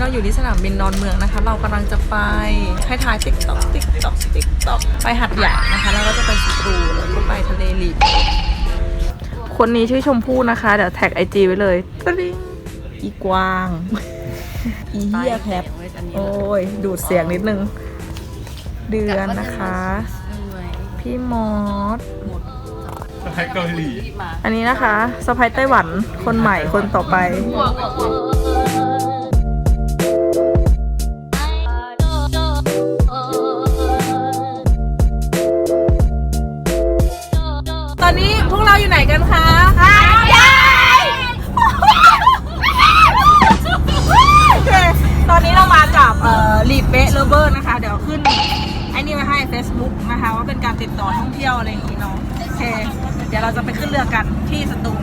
นี้เราอยู่ที่สนามบินดอนเมืองนะคะ เรากำลังจะไปให้ทายติ๊กต็อกติ๊กต็อกติ๊กต็อกไปหัดใหญ่นะคะ แล้วก็จะไปสตรูแล้วก็ไปทะเลลีบคนนี้ชื่อชมพู่นะคะ เดี๋ยวแท็กไอจีไว้เลยตริงอีกวาง อีเหี้ยแพบโอ้ย ดูดเสียงนิดนึง เดือนนะคะ พี่มอสสะพายเกาหลี อันนี้นะคะสะพายไต้หวัน คนใหม่คนต่อไป ว่าเป็นการติดต่อท่องเที่ยวอะไรอย่างนี้เนาะโอเค เดี๋ยวเราจะไปขึ้นเรือกันที่สตูล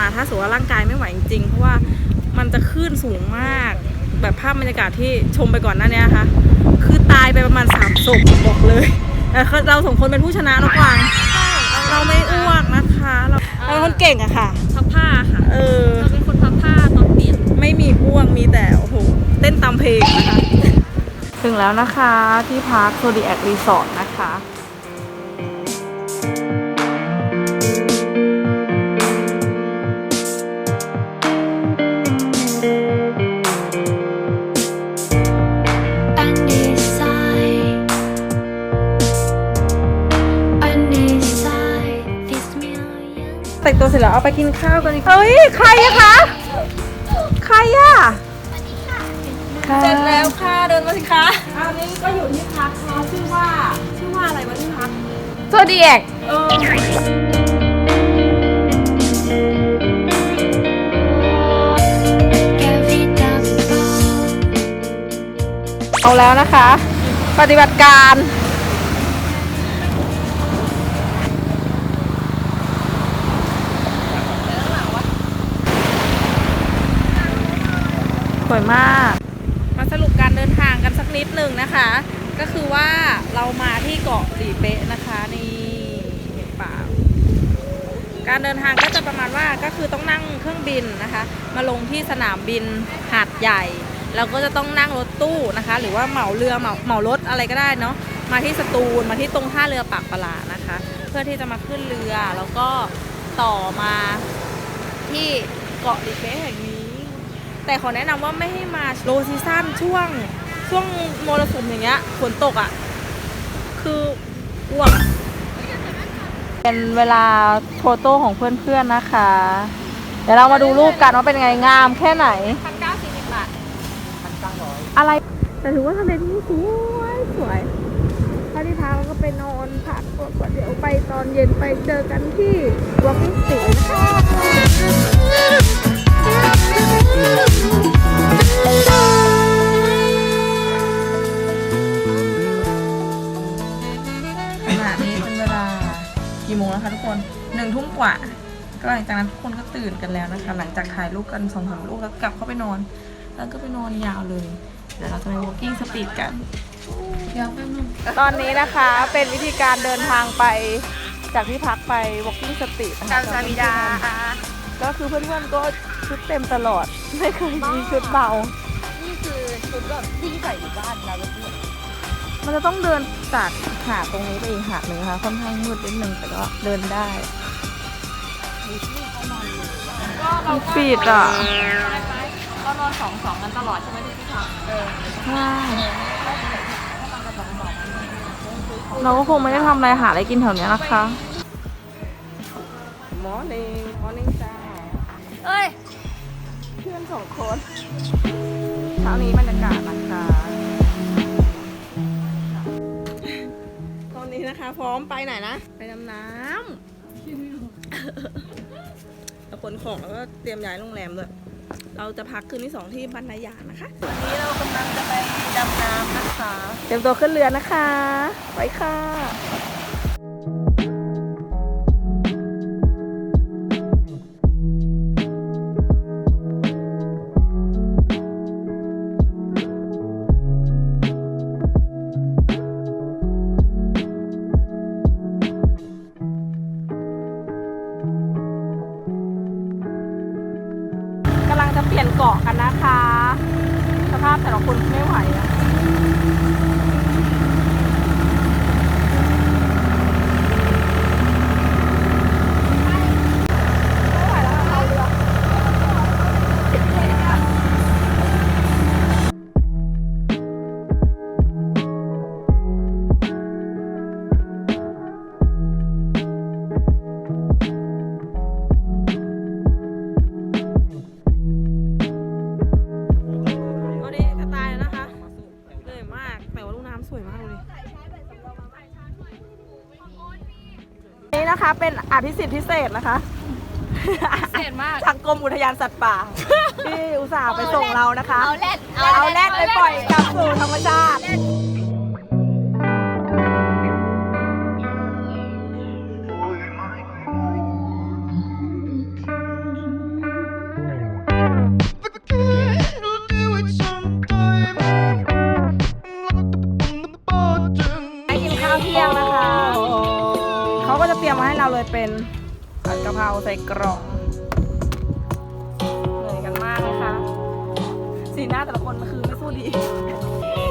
ม่ควรมาถ้าสมมติว่าร่างกายไม่ไหวจริงๆเพราะว่ามันจะคลื่นสูงมาก แบบภาพบรรยากาศที่ชมไปก่อนหน้านี้นะคะคือตายไปประมาณสามศพบอกเลยแต่เราสองคนเป็นผู้ชนะนะกวางเราไม่อ้วกนะคะเราเราเป็นคนเก่งอะค่ะพับผ้าค่ะ เออเราเป็นคนพับผ้าตอนเปลี่ยนไม่มีอ้วกมีแต่โอ้โหเต้นตามเพลงนะคะถึงแล้วนะคะที่พักโซดีแอครีสอร์ทนะคะ แต่งตัวเสร็จแล้วเอาไปกินข้าวกันดีกว่าเฮ้ยใครอะคะ ใครอะเสร็จแล้วค่ะเดินมาสิคะอันนี้ก็อยู่ที่พักเขาชื่อว่าชื่อว่าอะไรวะที่พักโซเดียกเออเอาแล้วนะคะ ปฏิบัติการ ส วยมาก มาสรุปการเดินทางกันสักนิดหนึ่งนะคะ ก็คือว่าเรามาที่เกาะหลีเป๊ะนะคะนี่เห็นเปล่าการเดินทางก็จะประมาณว่าก็คือต้องนั่งเครื่องบินนะคะ มาลงที่สนามบินหาดใหญ่แล้วก็จะต้องนั่งรถตู้นะคะ หรือว่าเหมาเรือเหมาเหมารถอะไรก็ได้เนาะมาที่สตูลมาที่ตรงท่าเรือปากปลานะคะ เพื่อที่จะมาขึ้นเรือแล้วก็ต่อมาที่เกาะหลีเป๊ะแห่งนี้ แต่ขอแนะนำว่าไม่ให้มาโลซีซั่นช่วงช่วงมรสุมอย่างเงี้ยฝนตกอะ คืออ้วกเป็นเวลาโฟโต้ของเพื่อนๆนะคะ เดี๋ยวเรามาดูรูปกันว่าเป็นไงงามแค่ไหนพันเก้าสี่สิบบาทอะไร แต่ถือว่าทะเลที่นี่สวยสวยถ้าที่พักเราก็ไปนอนพักก่อนเดี๋ยวไปตอนเย็นไปเจอกันที่ Walking Street นะคะ กว่า ก็หลังจากนั้นทุกคนก็ตื่นกันแล้วนะคะ หลังจากถ่ายรูปกันสองสามรูปแล้วกลับเข้าไปนอน แล้วก็ไปนอนยาวเลย เดี๋ยวเราจะไป walking street กันตอนนี้นะคะเป็นวิธีการเดินทางไปจากที่พักไป walking street นะคะกาญจนาบิดาก็คือเพื่อนๆก็ชุดเต็มตลอด ไม่เคยมีชุดเบา นี่มันจะต้องเดินจากหาดตรงนี้ไปอีกหาดหนึ่งนะคะค่อนข้างมืดนิดนึงแต่ก็เดินได้ ปิดอะก็นอนสองสองกันตลอดใช่ไหมที่พี่ทำเออใช่เราก็คงไม่ได้ทำอะไรหาอะไรกินแถวเนี้ยนะคะ มอร์นิ่งมอร์นิ่งจ้าเอ้ย เพื่อนสองคนเช้านี้บรรยากาศนะคะตอนนี้นะคะ พร้อมไปไหนนะ ไปดำน้ำเรา ขนของแล้วก็เตรียมย้ายโรงแรมด้วยเราจะพักคืนที่สองที่บรรยานะคะวันนี้เรากำลังจะไปดำน้ำนะคะ เตรียมตัวขึ้นเรือนะคะ ไปค่ะ เกาะกันนะคะ สภาพแต่ละคนไม่ไหวนะ นี่นะคะ เป็นอภิสิทธิ์พิเศษนะคะเศษมาก ทางกรมอุทยานสัตว์ป่า ที่อุตส่าห์ไปส่งเรานะคะ เอาแรดเอาแรกไปปล่อยกลับสู่ธรรมชาติ เราเลยเป็นผัดกะเพราใส่กล่องเหนื่อยกันมากเลยค่ะสีหน้าแต่ละคนมันคือไม่สู้ดี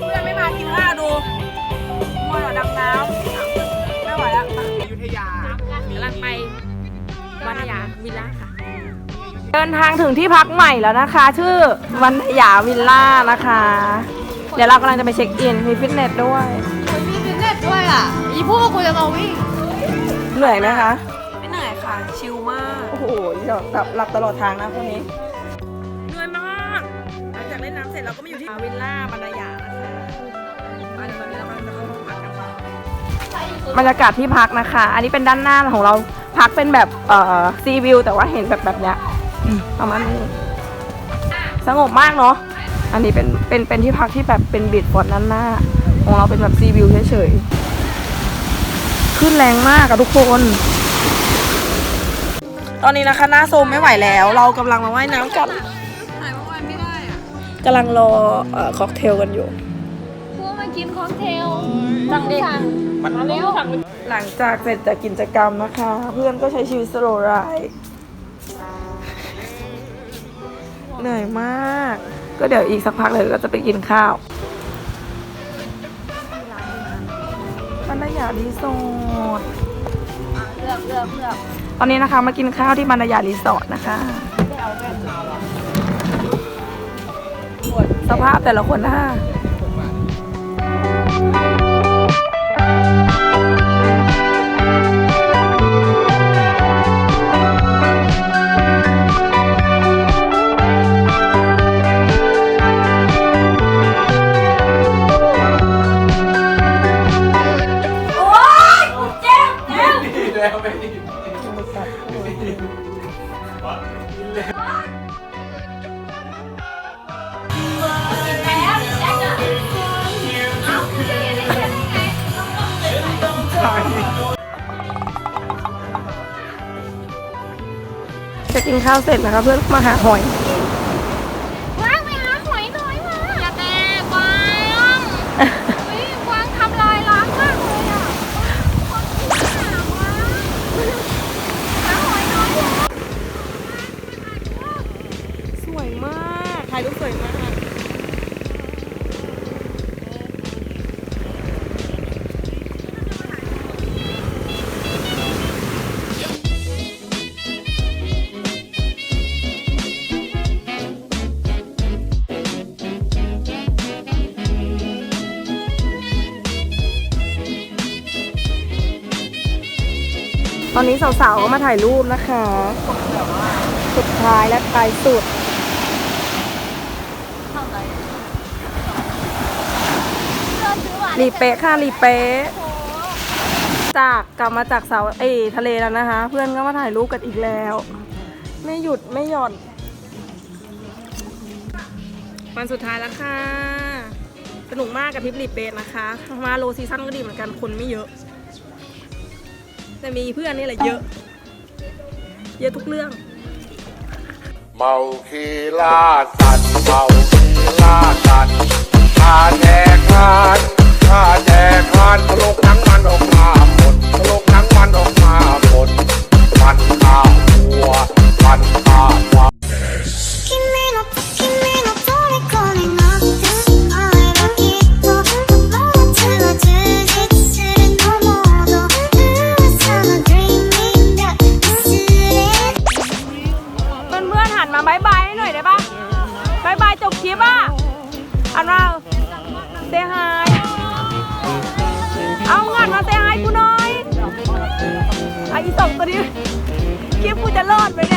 เพื่อนไม่มากินข้าวดูมัวแต่ดำน้ำไม่ไหวแล้วอยุธยากำลังไปวันยาวิลล่าค่ะ เดินทางถึงที่พักใหม่แล้วนะคะ ชื่อวันทยาวิลล่านะคะ เดี๋ยวเรากำลังจะไปเช็คอินมีฟิตเนสด้วยมีฟิตเนสด้วยอะ อีพวกกูจะมาวิ่ง เหนื่อยไหมคะ ไม่เหนื่อยค่ะ ชิลมาก โอ้โหเดี๋ยวหลับหลับตลอดทางนะพวกนี้ เหนื่อยมาก หลังจากเล่นน้ำเสร็จเราก็มาอยู่ที่วิลล่าบรรยานะคะอันนี้วันนี้เรากำลังจะเข้าห้องพักกันค่ะบรรยากาศที่พักนะคะ อันนี้เป็นด้านหน้าของเรา พักเป็นแบบเอ่อซีวิวแต่ว่าเห็นแบบแบบเนี้ยอืมประมาณนี้สงบมากเนาะ อันนี้เป็นเป็นเป็นที่พักที่แบบเป็นบีดฟอร์ดด้านหน้า ของเราเป็นแบบซีวิวเฉยๆ ขึ้นแรงมากอะทุกคน ตอนนี้นะคะหน้าโซมไม่ไหวแล้ว เรากำลังมาว่ายน้ำกันถ่ายเมื่อวานไม่ได้อะกำลังรอเอ่อค็อกเทลกันอยู่ พวกมากินค็อกเทลสั่งดิมาเร็วสั่งหลังจากเสร็จจากกิจกรรมนะคะ เพื่อนก็ใช้ชีวิตสโลว์ไลฟ์เหนื่อยมาก ก็เดี๋ยวอีกสักพักเลยก็จะไปกินข้าว ยารีสอร์ทเลือกเลือกเลือกตอนนี้นะคะมากินข้าวที่บรรยารีสอร์ทนะคะสภาพแต่ละคนนะคะ กินข้าวเสร็จนะคะเพื่อนมาหาหอยว้างไปหาหอยน้อยมาอย่าแต่กวางเฮ้ยกวางทำลายล้างมากเลยอะกวางหาวะหาหอยน้อยเถอสวยมากถ่ายรูปสวยมาก ตอนนี้สาวๆก็มาถ่ายรูปนะคะ สุดท้ายและท้ายสุด รีเป๊ะค่ะรีเป๊ะจากกลับมาจากเสาเอทะเลแล้วนะคะ เพื่อนก็มาถ่ายรูปกันอีกแล้ว ไม่หยุดไม่หย่อน วันสุดท้ายแล้วค่ะ สนุกมากกับทริปรีเป๊ะนะคะ มาโลซีซั่นก็ดีเหมือนกันคนไม่เยอะ แต่มีเพื่อนนี่แหละเยอะ เยอะทุกเรื่อง เมาคีล่าสัตว์เมาคีล่าสัตว์ข้าแดกทานข้า หันมาบายบายให้หน่อยได้ปะบายบายจบคลิปอะอันว่าเซฮายเอาเงินมาเซฮายกูหน่อยไอสองตัวนี้คลิปกูจะรอดไหมเนี่ย